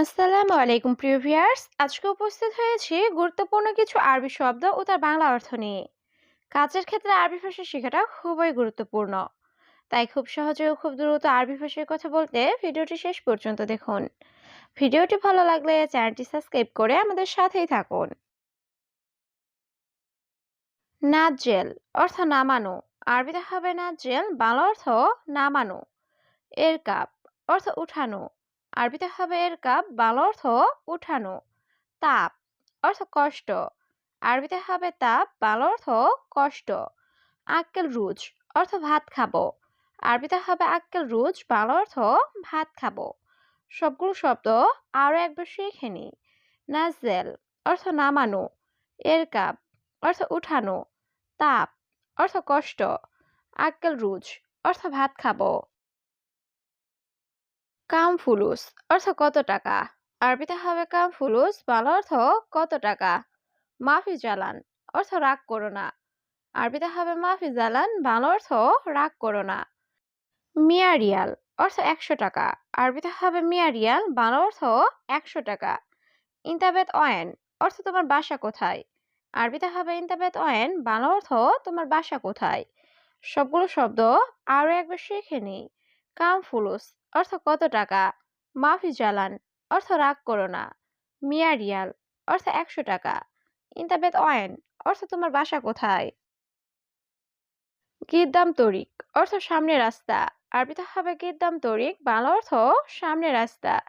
আসসালামু আলাইকুম, প্রিয় ভিউয়ার্স। আজকে উপস্থিত হয়েছি গুরুত্বপূর্ণ কিছু আরবি শব্দ ও তার বাংলা অর্থ নিয়ে। কাজের ক্ষেত্রে আরবি ভাষা শেখাটা খুবই গুরুত্বপূর্ণ। তাই খুব সহজে ও খুব দ্রুত আরবি ভাষায় কথা বলতে ভিডিওটি শেষ পর্যন্ত দেখুন। ভিডিওটি ভালো লাগলে চ্যানেলটি সাবস্ক্রাইব করে আমাদের সাথেই থাকুন। নাজেল অর্থ নামানো। আরবিতে হবে নাজেল বাংলা অর্থ নামানো। এর কাপ অর্থ উঠানো। আরবিতে হবে এর কাপ বাল অর্থ উঠানো। তাপ অর্থ কষ্ট। আরবিতে হবে তাপ, বাংলা অর্থ কষ্ট। আক্কেল রুজ অর্থ ভাত খাব। আরবিতে হবে আক্কেল রুজ, বাংলা অর্থ ভাত খাব। সবগুলো শব্দ আরও একবার শিখে নি। নাজেল অর্থ নামানো। এর কাপ অর্থ উঠানো। তাপ অর্থ কষ্ট। আক্কেল রুজ অর্থ ভাত খাব। কাম ফুলুস অর্থ কত টাকা? আরবিতে হবে কাম ফুলুস, বাংলা অর্থ কত টাকা? মাফি জালান অর্থ রাগ করো না। আরবিতে হবে মাফি জালান বাংলা অর্থ রাগ করো না। মিয়া রিয়াল অর্থ একশো টাকা। আরবিতে হবে মিয়া রিয়াল বাংলা অর্থ একশো টাকা। ইন্তাবেত অয়েন অর্থ তোমার বাসা কোথায়? আরবিতে হবে ইন্তাবেত অয়েন, বাংলা অর্থ তোমার বাসা কোথায়? সবগুলো শব্দ আরও একবার শিখে নিই। কাম ফুলুস অর্থ কত টাকা? মাফি জালান অর্থ রাগ করো না। মিয়া রিয়াল, অর্থ একশো টাকা। ইন্তাবেত অয়েন অর্থ তোমার বাসা কোথায়? গিদ্দাম তরিক, অর্থ সামনে রাস্তা। আরবিতে হবে গিদ্দাম তরিক, বাংলা অর্থ সামনে রাস্তা।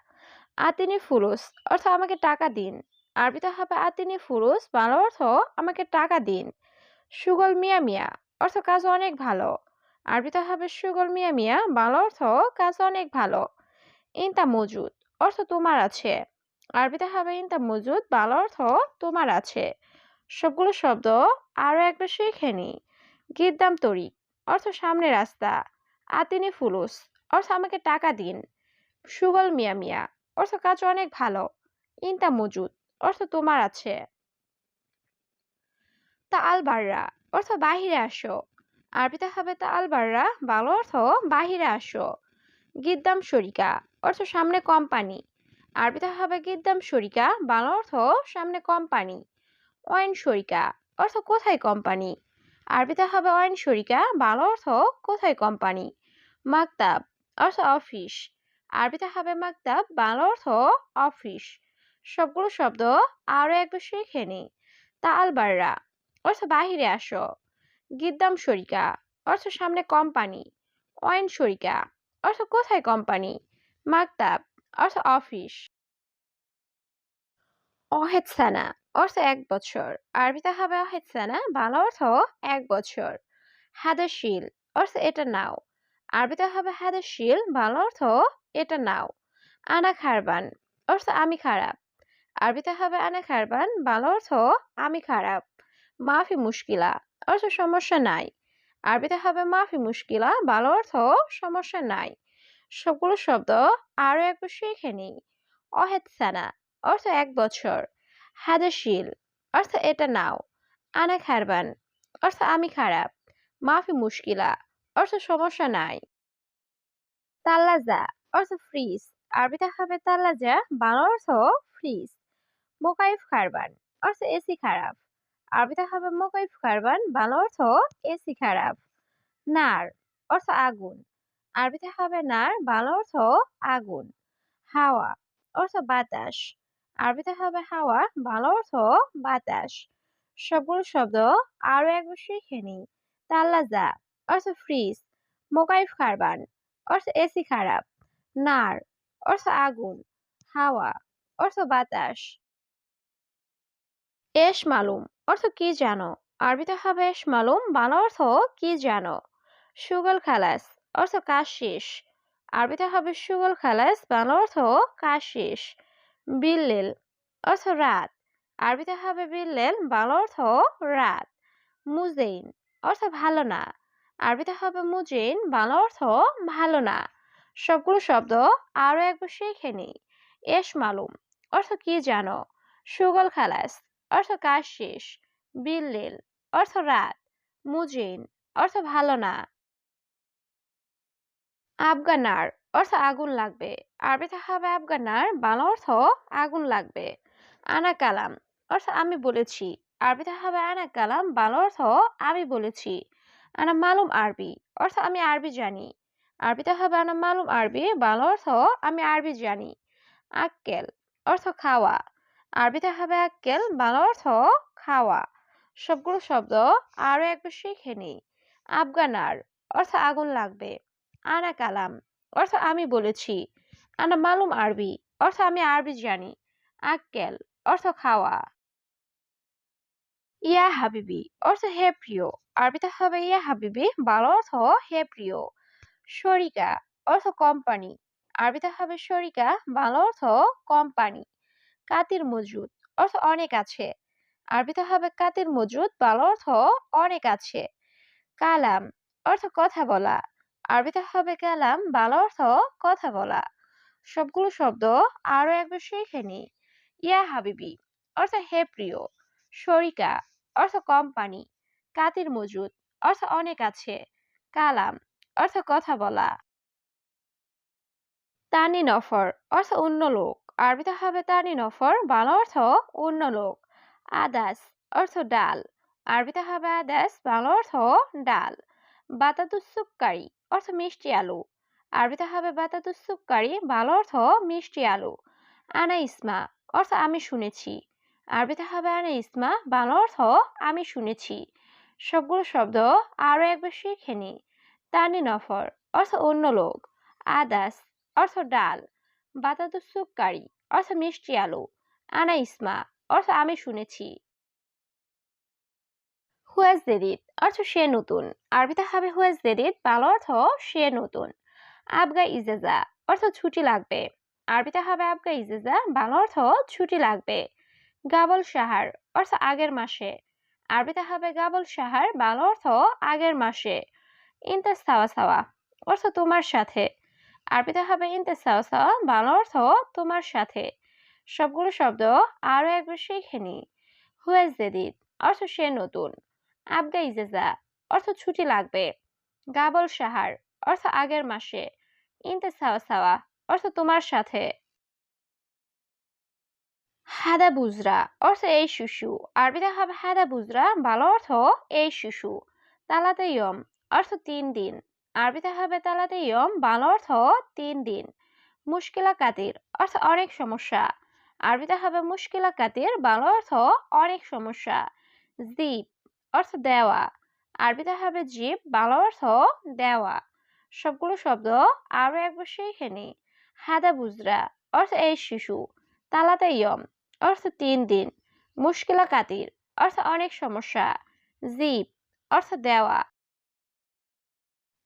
আতিনি ফুরুস, অর্থ আমাকে টাকা দিন। আরবিতে হবে আতিনি ফুরুস, বাংলা অর্থ আমাকে টাকা দিন। সুগল মিয়া মিয়া, অর্থ কাজ অনেক ভালো। আরবিতে হবে সুগল মিয়া মিয়া বাংলা অর্থ কাজ অনেক ভালো। ইনতা মজুদ, অর্থ তোমার আছে। আরবিতে হবে ইনতা মজুদ, বাংলা অর্থ তোমার আছে। সবগুলো শব্দ আরও একবার শিখে নি। গিদ্দাম তরি অর্থ সামনে রাস্তা। আতিনি ফুলুস, অর্থ আমাকে টাকা দিন। সুগল মিয়া মিয়া, অর্থ কাজ অনেক ভালো। ইনতা মজুদ, অর্থ তোমার আছে। তা আল বাররা, অর্থ বাহিরে আসো। আরবিতে হবে তা আল বাররা বাংলা অর্থ বাহিরে আসো। গিদ্দাম, শরিকা, অর্থ সামনে কোম্পানি। আরবিতে হবে গিদ্দাম, শরিকা, বাংলা অর্থ সামনে কোম্পানি। ওয়াইন শরিকা, অর্থ কোথায় কোম্পানি? আরবিতে হবে ওয়াইন শরিকা, বাংলা অর্থ কোথায় কোম্পানি? মাকতাব, অর্থ অফিস। আরবিতে হবে মাকতাব, বাংলা অর্থ অফিস। সবগুলো শব্দ আরও একবার শিখে নি। তা আলবাররা, অর্থ বাহিরে আসো। গিদ্দাম শরিকা, অর্থ সামনে কোম্পানি ওয়াইন শরিকা, অর্থ কোথায় কোম্পানি, মাকতাব, অর্থ অফিস। অহেদ সানা, অর্থ এক বছর। আরবিতে হবে অহেদ সানা, বাংলা অর্থ এক বছর। হাদাশিল অর্থ এটা নাও। আরবিতে হবে হাদাশিল বাংলা অর্থ এটা নাও। আনা খারবান, অর্থ আমি খারাপ। আরবিতে হবে আনা খারবান, বাংলা অর্থ আমি খারাপ। মাফি মুশকিলা অর্থ সমস্যা নাই। আরবিতে হবে মাফি মুশকিলা বাংলা অর্থ সমস্যা নাই। সবগুলো শব্দ আরও একবার শিখে নিই। অহেদ সানা, অর্থ এক বছর। হাদাশিল অর্থ এটা নাও। আনা খারবান, অর্থ আমি খারাপ। মাফি মুশকিলা, অর্থ সমস্যা নাই। তাল্লাজা অর্থ ফ্রিজ। আরবিতে হবে তাল্লাজা বাংলা অর্থ ফ্রিজ। মোকাইফ খারবান, অর্থ এসি খারাপ। আরবিতে হবে মোকাইফ খারবান বাংলা অর্থ এসি খারাপ নার অর্থ আগুন আরবিতে হবে নার বাংলা অর্থ আগুন হাওয়া অর্থ বাতাস আরবিতে হবে হাওয়া বাংলা অর্থ বাতাস সবগুলো শব্দ আরও একবার শিখে নিই। তাল্লাজা অর্থ ফ্রিজ মোকাইফ কার্বান অর্থ এসি খারাপ নার অর্থ আগুন হাওয়া অর্থ বাতাস এস মালুম। অর্থ কি জানো? আরবিতে হবে মালুম, বাংলা অর্থ কি জানো? সুগল খালাস, অর্থ কাশিস। আরবিতে হবে সুগল খালাস, বাংলা অর্থ কাশিস। বিল্লেল, অর্থ রাত। আরবিতে হবে বিল্লেল, বাংলা অর্থ রাত। মুজেইন, অর্থ ভালো না। আরবিতে হবে মুজেইন, বাংলা অর্থ ভালো না। সবগুলো শব্দ আরও একবার শিখে নিই। এস মালুম, অর্থ কি জানো? সুগল খালাস অর্থ কাজ শেষ। বিল্লেল, অর্থ রাত। মুজিন, অর্থ ভালো না। আফগানার, অর্থ আগুন লাগবে। আরবিতে হবে আফগানার, বাংলা অর্থ আগুন লাগবে। আনা কালাম অর্থ আমি বলেছি। আরবিতে হবে আনা কালাম বাংলা অর্থ আমি বলেছি। আনা মালুম আরবি, অর্থ আমি আরবি জানি। আরবিতে হবে আনা মালুম আরবি, বাংলা অর্থ আমি আরবি জানি। আক্কেল, অর্থ খাওয়া। আরবিতে হবে আক্কেল বাংলা অর্থ খাওয়া। সবগুলো শব্দ আরও একবার শিখে নিই। আফগানার অর্থ আগুন লাগবে। আনা কালাম, অর্থ আমি বলেছি। আনা মালুম আরবি, অর্থ আমি আরবি জানি। আক্কেল, অর্থ খাওয়া। ইয়া হাবিবি, অর্থ হে প্রিয়। আরবিতে হবে ইয়া হাবিবি ভালো অর্থ হে প্রিয়। শরিকা, অর্থ কোম্পানি। আরবিতে হবে শরিকা ভালো অর্থ কোম্পানি। কাতির মজুদ, অর্থ অনেক আছে। আরবিতে হবে কাতির মজুদ ভালো অর্থ অনেক আছে। কালাম, অর্থ কথা বলা। আরবিতে হবে কালাম ভালো অর্থ কথা বলা। সবগুলো শব্দ আরও একবার শিখে নি। ইয়া হাবিবি, অর্থ হে প্রিয়। শরিকা, অর্থ কোম্পানি। কাতির মজুদ, অর্থ অনেক আছে। কালাম, অর্থ কথা বলা। তানি নফর অর্থ অন্য লোক। আরবিতে হবে তানি নফর বাংলা অর্থ অন্য লোক। আদাস অর্থ ডাল। আরবিতে হবে আদাস, বাংলা অর্থ ডাল। বাতাতুসুক্কারি অর্থ মিষ্টি আলু। আরবিতে হবে বাতাতুসুক্কারি ভালো অর্থ মিষ্টি আলু। আনা ইসমা অর্থ আমি শুনেছি। আরবিতে হবে আনা ইসমা বাংলা অর্থ আমি শুনেছি। সবগুলো শব্দ আরও একবার শিখে নি। তানি নফর অর্থ অন্য লোক। আদাস অর্থ ডাল। বাতাতুসুক্কারি অর্থ মিষ্টি আলু আনা ইসমা অর্থ আমি শুনেছি। হুয়াজ জেদিদ অর্থ সে নতুন। আরবিতে হবে হুয়াজ জেদিদ বাংলা অর্থ সে নতুন। আবগা ইজেজা, অর্থ ছুটি লাগবে। আরবিতে হবে আবগা ইজেজা, বাংলা অর্থ ছুটি লাগবে। গাবল সাহার, অর্থ আগের মাসে। আরবিতে হবে গাবল সাহার, বাংলা অর্থ আগের মাসে। ইন্তে সাওয়া সাওয়া, অর্থ তোমার সাথে। আরবিতে হবে ইন্তে সাওয়া বাংলা অর্থ তোমার সাথে। সবগুলো শব্দ আরও একবার শিখে নি। হুয়াজ জেদিদ অর্থ সে নতুন। আবগা ইজেজা অর্থ ছুটি লাগবে। গাবল সাহার। অর্থ আগের মাসে। ইনতে সাওয়া সাওয়া অর্থ তোমার সাথে। হাদা বুজরা। অর্থ এই শিশু। আরবিতে হবে হাদা বুজরা। ভালো অর্থ এই শিশু। তালাতে ইয়ম। অর্থ তিন দিন। আরবিতে হবে তালাতে ইয়ম ভালো অর্থ তিন দিন। মুশকিলা কাতির, অর্থ অনেক সমস্যা। আরবিতে হবে মুশকিলা কাতির ভালো অর্থ অনেক সমস্যা। জিপ অর্থ দেওয়া। আরবিতে হবে জীব, বাংলা অর্থ দেওয়া। সবগুলো শব্দ আরও একবার শিখে নি। হাদা বুজরা, অর্থ এই শিশু। তালাতে ইয়ম, অর্থ তিন দিন। মুশকিলা কাতির, অর্থ অনেক সমস্যা। জিপ অর্থ দেওয়া।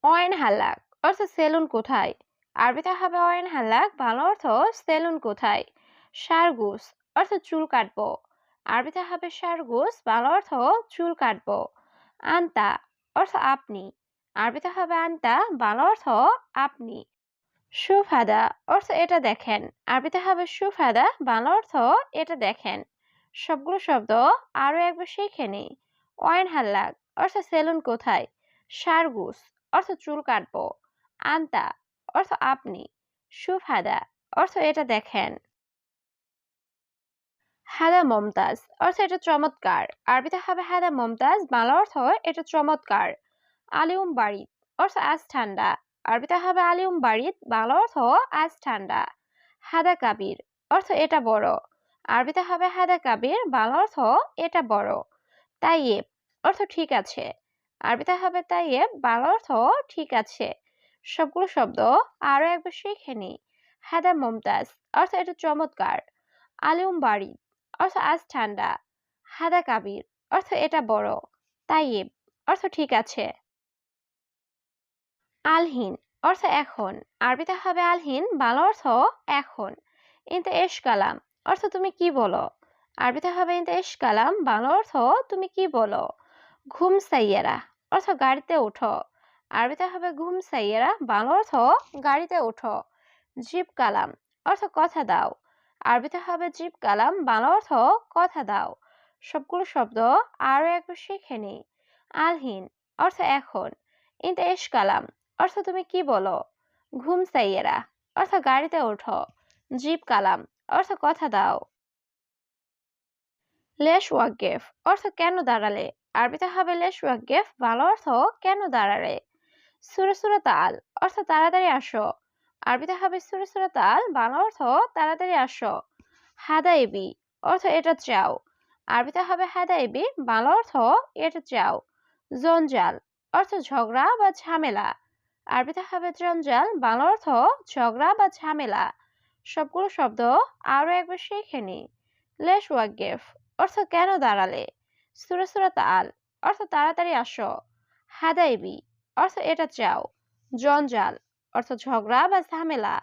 অয়েন হাল্লাক। অর্থ সেলুন কোথায়? আরবিতে হবে অয়েন হাল্লাক ভালো অর্থ সেলুন কোথায়? সারগুস, অর্থ চুল কাটব। আরবিতে হবে সারগুস, বাংলা অর্থ চুল কাটব। আন্তা, অর্থ আপনি। আরবিতে হবে আন্তা, বাংলা অর্থ আপনি। সুফাদা, অর্থ এটা দেখেন। আরবিতে হবে সুফাদা, বাংলা অর্থ এটা দেখেন। সবগুলো শব্দ আরও একবার শিখে নেই। ওয়াইন হাল্লাক, অর্থ সেলুন কোথায়? সারগুস অর্থ চুল কাটবো আন্তা, অর্থ আপনি। সুফাদা, অর্থ এটা দেখেন। হাদা মমতাজ, অর্থ এটা চমৎকার। আরবিতে হবে হাদা মমতাজ, বাংলা অর্থ এটা চমৎকার। আলিউম বাড়িত অর্থ আজ ঠান্ডা। আরবিতে হবে আলিউম বাড়িত বাংলা অর্থ আজ ঠান্ডা। হাদা কাবির, অর্থ এটা বড়। আরবিতে হবে হাদা কাবির, বাংলা অর্থ এটা বড়। তাইয়েব, অর্থ ঠিক আছে। আরবিতে হবে তাইয়েব বাংলা অর্থ ঠিক আছে। সবগুলো শব্দ আরও একবার শিখে নি। হাদা মমতাজ, অর্থ এটা চমৎকার। আলিউম বাড়ি, অর্থ আজ ঠান্ডা। হাদা কাবির, অর্থ এটা বড়। তাইয়েব অর্থ ঠিক আছে। আলহিন, অর্থ এখন। আরবিতে হবে আলহিন, বাংলা অর্থ এখন। ইনতে এশ কালাম, অর্থ তুমি কি বলো? আরবিতে হবে ইনতে এশ কালাম, বাংলা অর্থ তুমি কি বলো? ঘুম সাইয়েরা অর্থ গাড়িতে ওঠো। আরবিতে হবে ঘুম সাইয়েরা বাংলা অর্থ গাড়িতে ওঠো। জিপ কালাম অর্থ কথা দাও। আরবিতে হবে জিপ কালাম বাংলা অর্থ কথা দাও। সবগুলো শব্দ আরও একবার শিখে নি আলহিন অর্থ এখন। ইনতে এশ কালাম অর্থ তুমি কি বলো? ঘুম সাইয়েরা অর্থ গাড়িতে ওঠো। জিপ কালাম অর্থ কথা দাও। লেশ ওয়াকগেফ অর্থ কেন দাঁড়ালে? আরবিতে হবে লেশ ওয়াকগেফ ভালো অর্থ কেন দাঁড়ালে সুরে সুরে তাল, অর্থ তাড়াতাড়ি আসো। আরবিতে হবে সুরে সুরে তাল বাংলা অর্থ তাড়াতাড়ি আসো। হাদাইবি অর্থ এটা চাও। আরবিতে হবে হাদাইবি বাংলা অর্থ এটা চাও। জঞ্জাল, অর্থ ঝগড়া বা ঝামেলা। আরবিতে হবে জঞ্জাল বাংলা অর্থ ঝগড়া বা ঝামেলা। সবগুলো শব্দ আরও একবার শিখে নি। লেশ ওয়াগেফ অর্থ কেন দাঁড়ালে? সুরে সুরা তাল অর্থ তাড়াতাড়ি আসো। হাদাইবি অর্থ এটা চাও। জঞ্জাল, অর্থ ঝগড়া বা ঝামেলা।